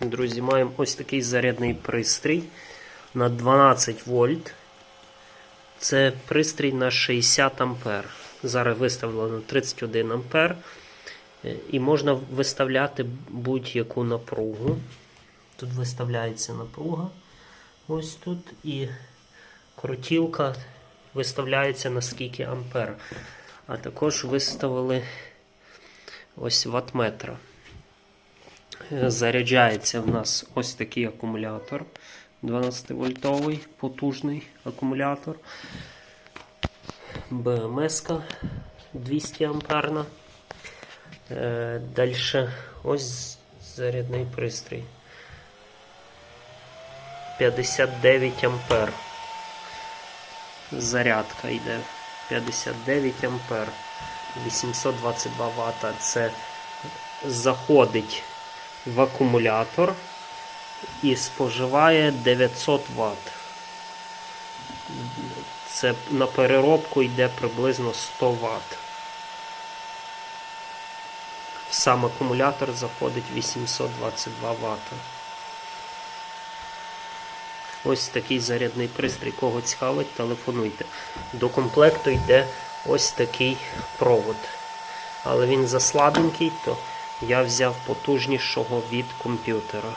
Друзі, маємо ось такий зарядний пристрій на 12 вольт. Це пристрій на 60 ампер. Зараз виставлено 31 ампер. І можна виставляти будь-яку напругу. Тут виставляється напруга. Ось тут. І крутілка виставляється на скільки ампер. А також виставили ось ваттметра. Заряджається в нас ось такий акумулятор 12-вольтовий, потужний акумулятор. БМС 200 амперна. Е, Далі ось зарядний пристрій. 59 ампер. Зарядка йде. 59 ампер. 822 Вт. Це заходить в акумулятор і споживає 900 Вт. Це на переробку йде приблизно 100 Вт. В сам акумулятор заходить 822 Вт. Ось такий зарядний пристрій. Кого цікавить, телефонуйте. До комплекту йде ось такий провод. Але він заслабенький, то я взяв потужнішого від комп'ютера.